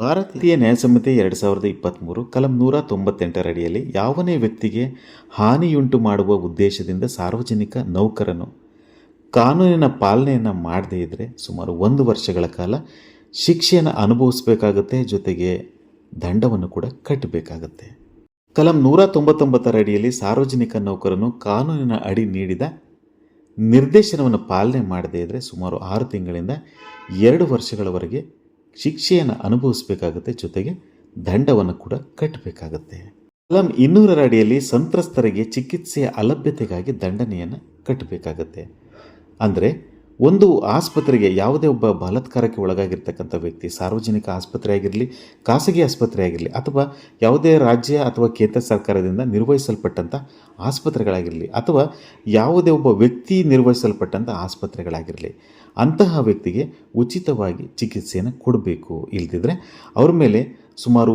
ಭಾರತೀಯ ನ್ಯಾಯ ಸಂಹಿತೆ ಎರಡು ಸಾವಿರದ ಇಪ್ಪತ್ತ್ಮೂರು ಕಲಂ ನೂರ ತೊಂಬತ್ತೆಂಟರ ಅಡಿಯಲ್ಲಿ ಯಾವನೇ ವ್ಯಕ್ತಿಗೆ ಹಾನಿಯುಂಟು ಮಾಡುವ ಉದ್ದೇಶದಿಂದ ಸಾರ್ವಜನಿಕ ನೌಕರನು ಕಾನೂನಿನ ಪಾಲನೆಯನ್ನು ಮಾಡದೇ ಇದ್ದರೆ ಸುಮಾರು ಒಂದು ವರ್ಷಗಳ ಕಾಲ ಶಿಕ್ಷೆಯನ್ನು ಅನುಭವಿಸಬೇಕಾಗುತ್ತೆ, ಜೊತೆಗೆ ದಂಡವನ್ನು ಕೂಡ ಕಟ್ಟಬೇಕಾಗುತ್ತೆ. ಕಲಂ ನೂರ ತೊಂಬತ್ತೊಂಬತ್ತರ ಅಡಿಯಲ್ಲಿ ಸಾರ್ವಜನಿಕ ನೌಕರನು ಕಾನೂನಿನ ಅಡಿ ನೀಡಿದ ನಿರ್ದೇಶನವನ್ನು ಪಾಲನೆ ಮಾಡದೇ ಇದ್ದರೆ ಸುಮಾರು ಆರು ತಿಂಗಳಿಂದ ಎರಡು ವರ್ಷಗಳವರೆಗೆ ಶಿಕ್ಷೆಯನ್ನು ಅನುಭವಿಸಬೇಕಾಗುತ್ತೆ, ಜೊತೆಗೆ ದಂಡವನ್ನು ಕೂಡ ಕಟ್ಟಬೇಕಾಗುತ್ತೆ. ಕಲಂ ಇನ್ನೂರರ ಅಡಿಯಲ್ಲಿ ಸಂತ್ರಸ್ತರಿಗೆ ಚಿಕಿತ್ಸೆಯ ಅಲಭ್ಯತೆಗಾಗಿ ದಂಡನೆಯನ್ನು ಕಟ್ಟಬೇಕಾಗತ್ತೆ. ಅಂದರೆ ಒಂದು ಆಸ್ಪತ್ರೆಗೆ ಯಾವುದೇ ಒಬ್ಬ ಬಲಾತ್ಕಾರಕ್ಕೆ ಒಳಗಾಗಿರ್ತಕ್ಕಂಥ ವ್ಯಕ್ತಿ ಸಾರ್ವಜನಿಕ ಆಸ್ಪತ್ರೆ ಆಗಿರಲಿ ಖಾಸಗಿ ಆಸ್ಪತ್ರೆ ಆಗಿರಲಿ ಅಥವಾ ಯಾವುದೇ ರಾಜ್ಯ ಅಥವಾ ಕೇಂದ್ರ ಸರ್ಕಾರದಿಂದ ನಿರ್ವಹಿಸಲ್ಪಟ್ಟಂಥ ಆಸ್ಪತ್ರೆಗಳಾಗಿರಲಿ ಅಥವಾ ಯಾವುದೇ ಒಬ್ಬ ವ್ಯಕ್ತಿ ನಿರ್ವಹಿಸಲ್ಪಟ್ಟಂಥ ಆಸ್ಪತ್ರೆಗಳಾಗಿರಲಿ, ಅಂತಹ ವ್ಯಕ್ತಿಗೆ ಉಚಿತವಾಗಿ ಚಿಕಿತ್ಸೆಯನ್ನು ಕೊಡಬೇಕು. ಇಲ್ದಿದ್ರೆ ಅವ್ರ ಮೇಲೆ ಸುಮಾರು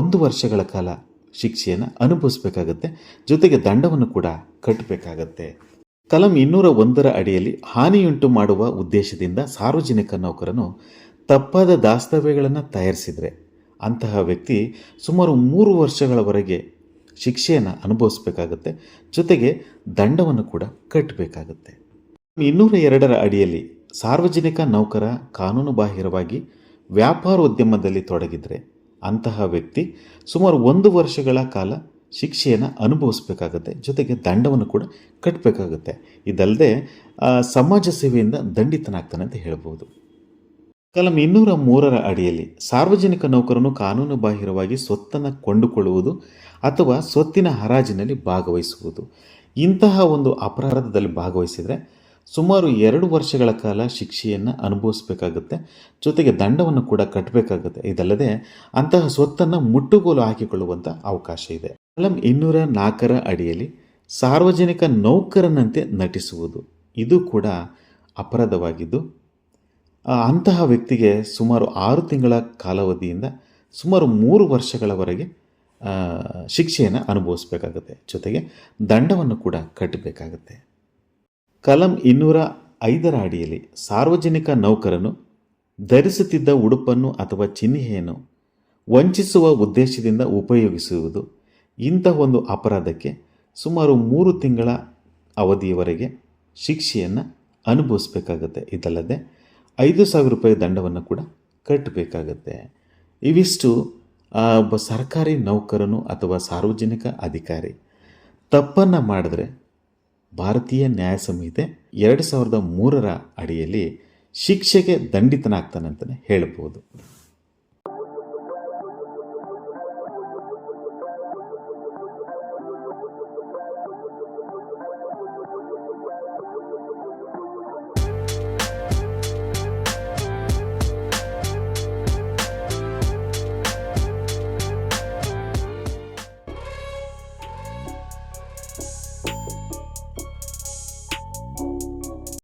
ಒಂದು ವರ್ಷಗಳ ಕಾಲ ಶಿಕ್ಷೆಯನ್ನು ಅನುಭವಿಸಬೇಕಾಗತ್ತೆ, ಜೊತೆಗೆ ದಂಡವನ್ನು ಕೂಡ ಕಟ್ಟಬೇಕಾಗತ್ತೆ ಕಲಂ ಇನ್ನೂರ ಒಂದರ ಅಡಿಯಲ್ಲಿ ಹಾನಿಯುಂಟು ಮಾಡುವ ಉದ್ದೇಶದಿಂದ ಸಾರ್ವಜನಿಕ ನೌಕರನು ತಪ್ಪಾದ ದಾಸ್ತವ್ಯಗಳನ್ನು ತಯಾರಿಸಿದರೆ ಅಂತಹ ವ್ಯಕ್ತಿ ಸುಮಾರು ಮೂರು ವರ್ಷಗಳವರೆಗೆ ಶಿಕ್ಷೆಯನ್ನು ಅನುಭವಿಸಬೇಕಾಗತ್ತೆ, ಜೊತೆಗೆ ದಂಡವನ್ನು ಕೂಡ ಕಟ್ಟಬೇಕಾಗುತ್ತೆ ಇನ್ನೂರ ಎರಡರ ಅಡಿಯಲ್ಲಿ ಸಾರ್ವಜನಿಕ ನೌಕರ ಕಾನೂನುಬಾಹಿರವಾಗಿ ವ್ಯಾಪಾರೋದ್ಯಮದಲ್ಲಿ ತೊಡಗಿದರೆ ಅಂತಹ ವ್ಯಕ್ತಿ ಸುಮಾರು ಒಂದು ವರ್ಷಗಳ ಕಾಲ ಶಿಕ್ಷೆಯನ್ನು ಅನುಭವಿಸಬೇಕಾಗತ್ತೆ, ಜೊತೆಗೆ ದಂಡವನ್ನು ಕೂಡ ಕಟ್ಟಬೇಕಾಗುತ್ತೆ ಇದಲ್ಲದೆ ಸಮಾಜ ಸೇವೆಯಿಂದ ದಂಡಿತನಾಗ್ತಾನೆ ಅಂತ ಹೇಳ್ಬೋದು. ಕಲಂ ಇನ್ನೂರ ಮೂರರ ಅಡಿಯಲ್ಲಿ ಸಾರ್ವಜನಿಕ ನೌಕರನು ಕಾನೂನು ಬಾಹಿರವಾಗಿ ಸ್ವತ್ತನ್ನು ಕೊಂಡುಕೊಳ್ಳುವುದು ಅಥವಾ ಸ್ವತ್ತಿನ ಹರಾಜಿನಲ್ಲಿ ಭಾಗವಹಿಸುವುದು. ಇಂತಹ ಒಂದು ಅಪರಾಧದಲ್ಲಿ ಭಾಗವಹಿಸಿದರೆ ಸುಮಾರು ಎರಡು ವರ್ಷಗಳ ಕಾಲ ಶಿಕ್ಷೆಯನ್ನು ಅನುಭವಿಸಬೇಕಾಗುತ್ತೆ. ಜೊತೆಗೆ ದಂಡವನ್ನು ಕೂಡ ಕಟ್ಟಬೇಕಾಗುತ್ತೆ ಇದಲ್ಲದೆ ಅಂತಹ ಸ್ವತ್ತನ್ನು ಮುಟ್ಟುಗೋಲು ಹಾಕಿಕೊಳ್ಳುವಂಥ ಅವಕಾಶ ಇದೆ. ಕಲಂ ಇನ್ನೂರ ನಾಲ್ಕರ ಅಡಿಯಲ್ಲಿ ಸಾರ್ವಜನಿಕ ನೌಕರನಂತೆ ನಟಿಸುವುದು. ಇದು ಕೂಡ ಅಪರಾಧವಾಗಿದ್ದು ಅಂತಹ ವ್ಯಕ್ತಿಗೆ ಸುಮಾರು ಆರು ತಿಂಗಳ ಕಾಲಾವಧಿಯಿಂದ ಸುಮಾರು ಮೂರು ವರ್ಷಗಳವರೆಗೆ ಶಿಕ್ಷೆಯನ್ನು ಅನುಭವಿಸಬೇಕಾಗುತ್ತೆ. ಜೊತೆಗೆ ದಂಡವನ್ನು ಕೂಡ ಕಟ್ಟಬೇಕಾಗುತ್ತೆ. ಕಲಂ ಇನ್ನೂರ ಐದರ ಅಡಿಯಲ್ಲಿ ಸಾರ್ವಜನಿಕ ನೌಕರನು ಧರಿಸುತ್ತಿದ್ದ ಉಡುಪನ್ನು ಅಥವಾ ಚಿಹ್ನೆಯನ್ನು ವಂಚಿಸುವ ಉದ್ದೇಶದಿಂದ ಉಪಯೋಗಿಸುವುದು ಇಂತಹ ಒಂದು ಅಪರಾಧಕ್ಕೆ ಸುಮಾರು ಮೂರು ತಿಂಗಳ ಅವಧಿಯವರೆಗೆ ಶಿಕ್ಷೆಯನ್ನು ಅನುಭವಿಸಬೇಕಾಗತ್ತೆ. ಇದಲ್ಲದೆ ಐದು ಸಾವಿರ ರೂಪಾಯಿ ದಂಡವನ್ನು ಕೂಡ ಕಟ್ಟಬೇಕಾಗತ್ತೆ. ಇವಿಷ್ಟು ಒಬ್ಬ ಸರ್ಕಾರಿ ನೌಕರನು ಅಥವಾ ಸಾರ್ವಜನಿಕ ಅಧಿಕಾರಿ ತಪ್ಪನ್ನು ಮಾಡಿದ್ರೆ ಭಾರತೀಯ ನ್ಯಾಯ ಸಂಹಿತೆ ಎರಡು ಸಾವಿರದ ಮೂರರ ಅಡಿಯಲ್ಲಿ ಶಿಕ್ಷೆಗೆ ದಂಡಿತನಾಗ್ತಾನೆ ಅಂತಲೇ ಹೇಳ್ಬೋದು